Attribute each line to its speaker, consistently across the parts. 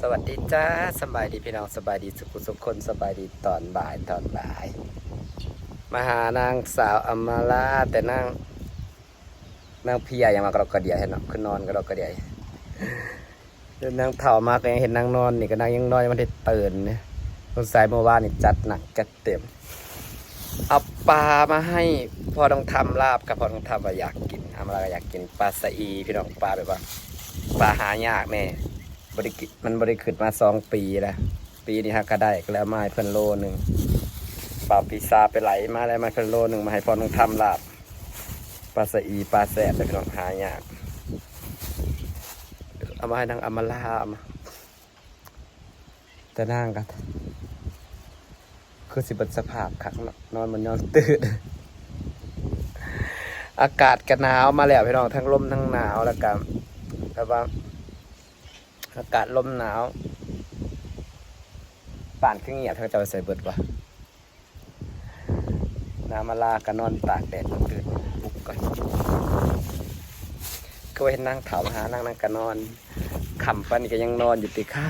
Speaker 1: สวัสดีจ้าสบายดีพี่น้องสบายดีสุขสุขคนสบายดีตอนบ่ายตอนบ่าย มาหานางสาวอมาลาแต่นางนางพียยังมากระดอกกระเดียเห็นเนาะคือนอนกระดอกกระเดียเดี๋ยวนางเถ่ามากเลยเห็นนางนอนนี่ก็นางยังนอนยังไม่ได้ตื่นเนี่ยสงสัยเมื่อวานนี่จัดหนักจัดเต็มเอาปลามาให้พอต้องทำลาบกับพอต้องทำอยากกินอมาลาอยากกินปลาสะอีพี่น้องปลาแบบว่าปลาหายากแน่ บริกิมันบริขึ้นมาสองปีแล้วปีนี้ฮะก็ได้ก็แล้วมาให้เพิ่นโลหนึ่งปลาปีซาไปไหลมาแล้วมาเพิ่นโลหนึ่งมาให้พอน้องทำลาบปลาสอีปลาแสบแต่พี่น้องหายากเอามาให้นางอมาลาเอามาแต่นางกันคือสิบสภาพขังนาะนอนมันนอนตื่นอากาศก็หนาวมาแล้วพี่น้องทั้งลมทั้งหนาวแล้วกันแบบว่า อากาศลมหนาวป่านขึ้นเงียบเธอจะไปใส่เบิดวะน้ำมาลากันนอนตากแดดตื่นปลุกก่อนก็เห็นนั่งเถาหานั่งนั่งกันนอนขำปันนี่ก็ยังนอนอยู่ติค่ะ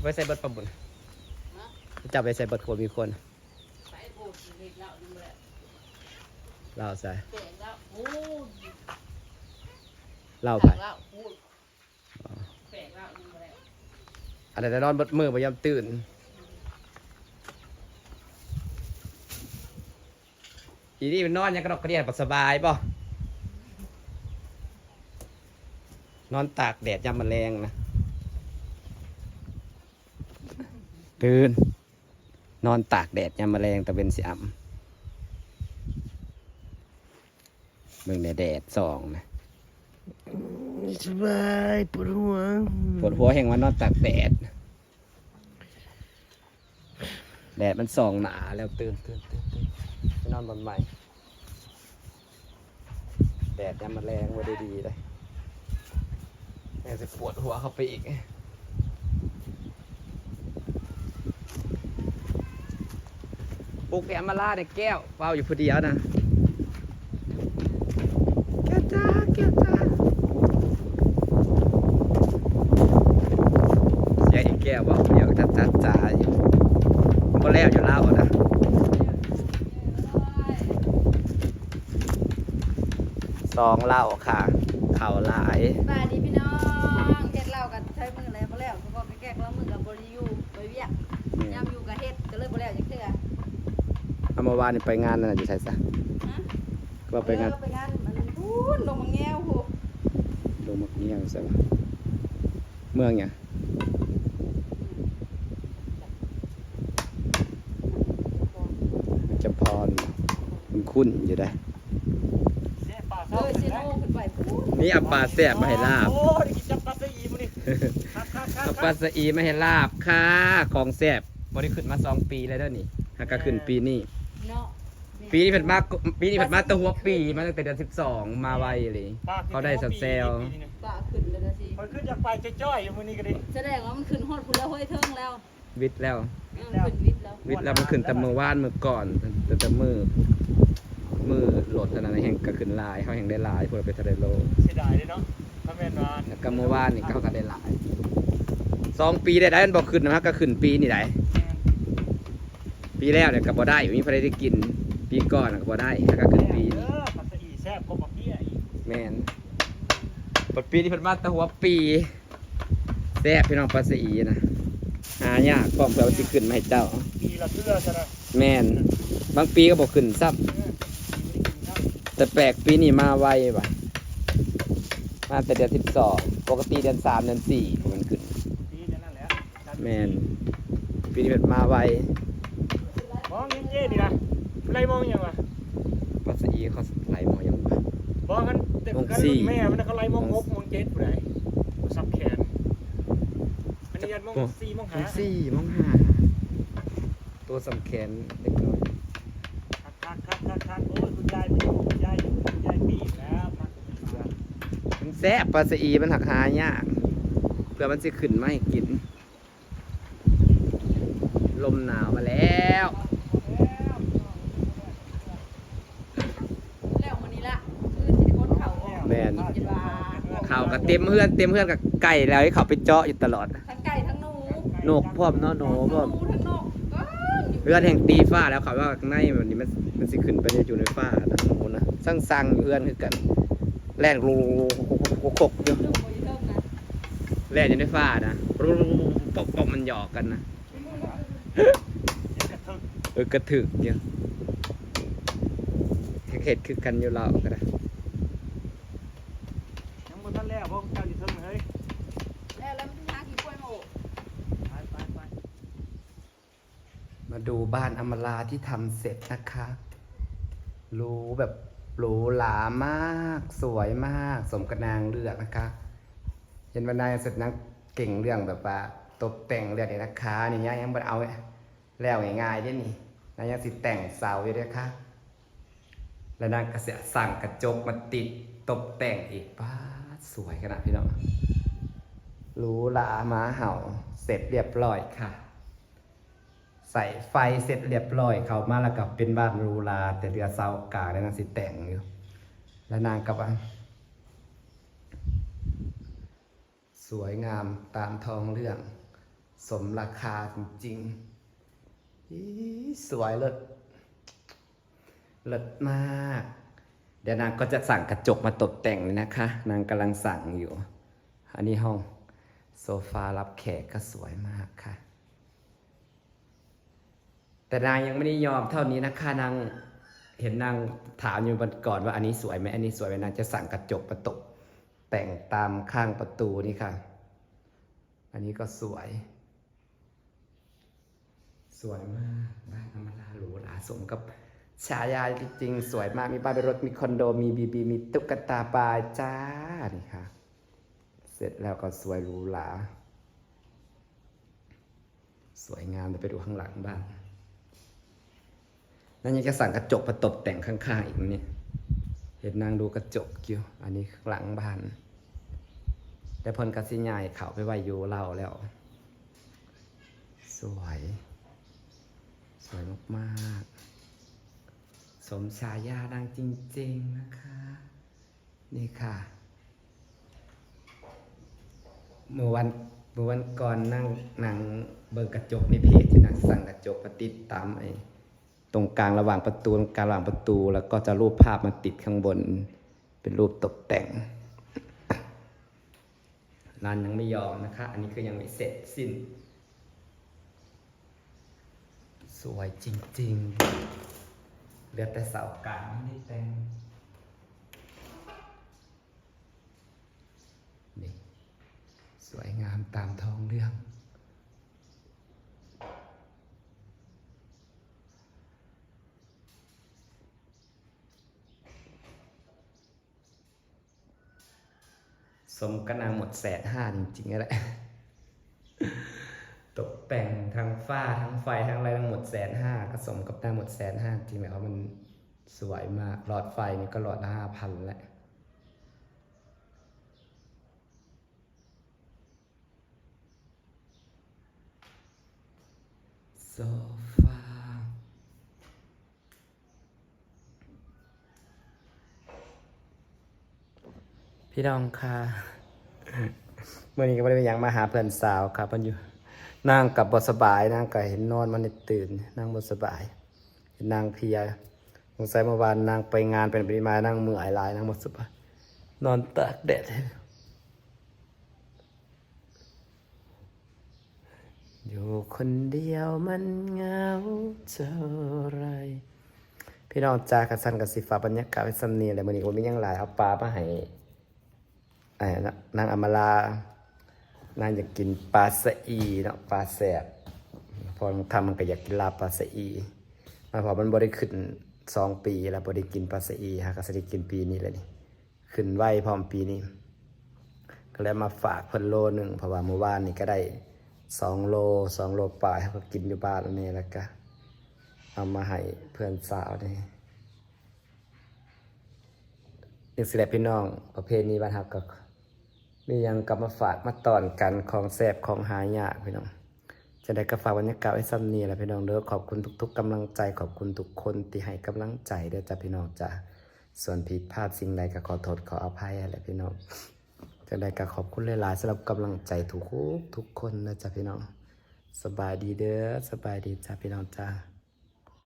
Speaker 1: ไว้ใส่เบิดประบุญจับไปใส่เบิดคนมีคน
Speaker 2: ไปโบสถ์เด็กเราดูแล
Speaker 1: เราใส่
Speaker 2: เก่งแล้วพูด
Speaker 1: เล่าไป
Speaker 2: แล้วพูดแปลกแล้วดูแล
Speaker 1: อันนั้นนอนเบดมือพยายามตื่นอีนี่มันนอนยังกระดอกกระเดียดปสบายป่ะนอนตากแดดยามแมลงนะ ตื่น นอนตากแดดยามแมลงตะเวนสีอ่ำ เบิ่งแดดแดดสองนะ
Speaker 3: สบายปวดหัว
Speaker 1: ปวดหัวแห่งวันนอนตากแดด แดดมันส่องหนาแล้วตื่นตื่นตื่นตื่นไปนอนบนใหม่ แดดยามมาแรงไว้ได้ดีเลยแม่จะปวดหัวเข้าไปอีกปลุกแอมมาล่าในแก้วเฝ้าอยู่พอดียวนะ แก้วจ้าแก้วจ้า เสียงอีกแก้วว่าเดี๋ยวจะจัดจ่ายอยู่ก็แล้ วอยู่เล่านะสองเหล่าค่ะ เข่าหลาย
Speaker 2: บายดีพี่น้องเฮ็ดเหล้ากันใช้มืออะไรบ่แล้วก็ไปแก้กล้มือกับบริยูไปเวียกยามอยู่กับเฮ็ดก็เลยบ่แล้วจักเทื่อ
Speaker 1: เอาเมื่อวานนี่ไปงานนั่นนะอยู่ไสซะ
Speaker 2: ฮะ
Speaker 1: ก็ว่าไปงาน
Speaker 2: เออไปงานมันพูดลงมาแง้วโห
Speaker 1: ลงมักเงี้ยงใช่ปะเมืองเนี่ย จะพรคุณคุ้นอยู่ได้
Speaker 3: เสียป่า
Speaker 2: เล
Speaker 3: เศร้าย
Speaker 2: สิโนขึ้นไปพูด
Speaker 1: นี่เอาปลาแซ่บมาให้ลาบ
Speaker 3: โอ้ยกินจับปลาสอีมื้อนี้ครับครับครั
Speaker 1: อา
Speaker 3: บ
Speaker 1: ปลาสะอีมาให้ลาบค่ะของแซ่บบริขึ้นมาสองปีแล้วเด้อนี่หากก็ขึ้นปีนี้
Speaker 2: เนาะ
Speaker 1: ปีนี้เพิ่นมาปีนี้เพิ่นมาแตัวหัวปีมาตั้งแต่เดือนสิบสองมาไวเลยเขาได้สัตว์แซว
Speaker 2: ปะขึ้นเลยนะสิ
Speaker 3: มันขึ้นจากไปจ้อยๆอยู่มื้อนี้ก็ดิ
Speaker 2: แสดงว่ามันขึ้นฮอดพุ่นแล้วเฮ้ยเทิงแล้ว
Speaker 1: วิทย์แล้ว
Speaker 2: เออขึ้นวิทย์แล้ว
Speaker 1: วิทย์แล้วมันขึ้นแต่มือว่านมือก่อนแต่แต่มือมือโหลดเท่านั้นแห่งก็ขึ้นหลายเขาแห่งได้หลายพวกเราไปทะเลโล
Speaker 3: เสียดายเลยเนาะถ้าแม่นว่า
Speaker 1: แล้วก็มือว่านนี่เขาก็ได้หลายสองปีได้ได้มันบอกขึ้นนะฮะก็ขึ้นปีนี่ได้ปีแล้วเนี่ยก็บ่ได้อยู่มีพอได้กิน ปีก่อนก็บ่ได้แล้วก็ขึ้นปี
Speaker 3: เอ
Speaker 1: นี้
Speaker 3: อปลาสอีแซ่บกว่าบักเบี้ยอีก
Speaker 1: แม่นปัดปีนี้เพิ่นมาแตะหัวปีแซ่บพี่น้องปลาสีนะ หายากพร้อมเพื่อสิขึ้นมาให้เจ้า
Speaker 3: ปีละเทื่อซะนะ
Speaker 1: แม่นบางปีก็บอกขึ้นซ้ำ
Speaker 3: เออปีบ่ได้กินครับ
Speaker 1: แต่แปลกปีนี้มาไวว่ะ มาแต่เดือนสิบสองปกติเดือนสามเดือนสี่มันขึ้น
Speaker 3: ปีนั้นนั่นแหละ
Speaker 1: แม่นปีนี้เพิ่นมาไว
Speaker 3: มองเย็นๆนี่นะไรมองยังวะ
Speaker 1: ปลาสีเขาไหลมาอย่างวะ
Speaker 3: บอกกันแต่
Speaker 1: มอง
Speaker 3: กัน
Speaker 1: สี่
Speaker 3: แม่มันเขาไล่มองงกมองเจ็ดผู้ใดซับแขน อันนี้ยันมองสี่มอง
Speaker 1: ม
Speaker 3: หา
Speaker 1: องสี่มองห้าตัวสำแขนเล็กน้อย
Speaker 3: คักคักคักคักคักโอ้ยคุณยายไม่อยู่คุณยายอยู่คุณยายปีบแล้วพักคุณยาย
Speaker 1: มันแซ่บปลาสีมันหักหายาก เพื่อมันสิขึ้นมาให้กิน ลมหนาวมาแล้ว
Speaker 2: แล้วมื้อนี้ กินจนว่า
Speaker 1: เขา ก็เต็มเพื่อนเต็มเพื่อนกับไก่แล้วให้เขาไปเจาะอยู่ตลอด
Speaker 2: ทั้งไก่ทั้งหนู
Speaker 1: นกพร้อมเนาะหนูพร้อม
Speaker 2: ทั้งนกก็อยู่
Speaker 1: เพื่อนแห่งตีฟ้าแล้วเขาว่าข้างในมันนี่มันมันสิขึ้นไปอยู่ในฟ้านะหนูนะสั่งสั่งอยู่เพื่อนคือกันแล่นลูกกอยู่
Speaker 2: ลูกบ่อยู่เทิงนะ
Speaker 1: แล่นอยู่ในฟ้านะปอกปอกมันหยอกกันนะ
Speaker 3: กระทึก
Speaker 1: เออกระถึกเนี่ยเห็ดคือกันอยู่เราก็ได้
Speaker 3: ยังบ่ทันแล้วพวกเจ้าอยู่เทิงเฮ้ย
Speaker 2: แล้วแล้วมันหากี่กล้วยมาโอบ
Speaker 3: ไปไปไป
Speaker 1: มา ดูบ้านอมราที่ทำเสร็จนะคะรูแบบหรูหรามาก สวยมาก สมกับนางเลือกนะคะ เห็นว่านางเสร็จนางเก่งเรื่องแบบว่าตกแต่งเรื่องนี้นะคะนี่ยังยังบ่เอาแล้วง่ายๆด้นี่นางยังสิแต่งเสาอยู่ด้วยค่ะแล้วนางก็เสียสั่งกระจกมาติดตกแต่งอีกป้าสวยขนาดพี่น้องหรูหรามาเห่าเสร็จเรียบร้อยค่ะ ใส่ไฟเสร็จเรียบร้อย เขามาแล้วกับเป็นบ้านรูหราแต่เรือเสากากแล้วนางสิแต่งอยู่ แล้วนางกับว่าสวยงามตามทองเรื่อง สมราคาจริงๆสวยเลิศเลิศมาก เดี๋ยวนางก็จะสั่งกระจกมาตกแต่งเลยนะคะ นางกำลังสั่งอยู่ อันนี้ห้องโซฟารับแขกก็สวยมากค่ะ แต่นางยังไม่ได้ยอมเท่านี้นะคะนางเห็นนางถามอยู่บันก่อนว่าอันนี้สวยไหมอันนี้สวยไหมนางจะสั่งกระจกมาตกแต่งตามข้างประตูนี่ค่ะ อันนี้ก็สวย สวยมากบ้านอมราหรูหราสมกับฉายาจริงๆ สวยมากมีบ้านเป็นรถมีคอนโดมีบีบีมีตุ๊กตาปลาจ้านี่ค่ะ เสร็จแล้วก็สวยหรูหราสวยงามเดี๋ยวไปดูข้างหลังบ้า นนั่นยังจะสั่งกระจกมาตกแต่งข้างๆอีกนะนี่เห็นนางดูกระจกอยู่อันนี้หลังบ้านแต่พนกสิยายเขาไปไว้อยู่เราแล้ว สวย สวยมากๆ สมฉายาดังจริง ๆ นะคะ นี่ค่ะเมื่อวันเมื่อวันก่อนนั่งนั่งเบิกกระจกในเพจนั่งสั่งกระจกมาติดตามไอ้ ตรงกลางระหว่างประตูกลางระหว่างประตู แล้วก็จะรูปภาพมาติดข้างบน เป็นรูปตกแต่งร้านยังไม่ยอมนะคะ อันนี้คือยังไม่เสร็จสิ้น สวยจริงๆเหลือแต่เสากลางไม่ได้แต่งนี่สวยงามตามท้องเรื่อง สมกนางหมดแสนห้าจริงๆแหละตกแต่งทั้งฝ้าทั้งไฟทั้งอะไรทั้งหมดแสนห้าก็สมกับนางหมดแสนห้าจริงไหมครับมันสวยมากหลอดไฟนี่ก็หลอดละห้าพันแหละโซฟาพี่น้องค่ะ เมื่อนี้ก็ไม่ได้ไปหยังมาหาเพื่อนสาวครับมันอยู่นั่งกับบสบายนั่งก็เห็นนอนมันได้ตื่นนั่งบสบายเห็นนางเพลียสงสัยเมื่อวานนางไปงานเป็นปริมานั่งมือไอลายนั่งบสบายนอนตากแดดอยู่คนเดียวมันเหงาเท่าไรพี่น้องจากกระสันกับสิฟ้าบรรยากาศเป็นสำเนียงอะไรมื่อนี้ก็มีหยังหลายเอาปลามาให้ไอ้นะนางอมรา นางอยากกินปลาสะอีเนาะปลาแสบพอทำมันก็อยากกินลาปลาสะอีมาพอมันบริขึ้นสองปีแล้วบริกินปลาสะอีฮะก็จะได้กินปีนี้เลยนี่ขึ้นไหวพร้อมปีนี้ ก็เลยมาฝากเพิ่นโลหนึ่งเพราะว่าเมื่อวานนี่ก็ได้สองโลสองโลปลายเขาก็กินอยู่บ้านนี่แล้วก็เอามาให้เพื่อนสาวนี่นี่สิแหละพี่น้องประเพณีบ้านเฮาก็ มียังกลับมาฝากมาตอนกันของแสบของหายากพี่น้อง จะได้กระฝากบรรยากาศไว้ซ้ำนี้แหละพี่น้องเด้อขอบคุณทุก ๆกำลังใจขอบคุณทุกคนที่ให้กำลังใจเด้อจ้ะพี่น้องจ้ะส่วนผิดพลาดสิ่งใดก็ขอโทษขออภัยอะไรพี่น้องจังใดก็ขอบคุณหลายๆสำหรับกำลังใจทุกทุกคนนะจ๊ะพี่น้อง สบายดีเด้อสบายดีจ้าพี่น้องจ้า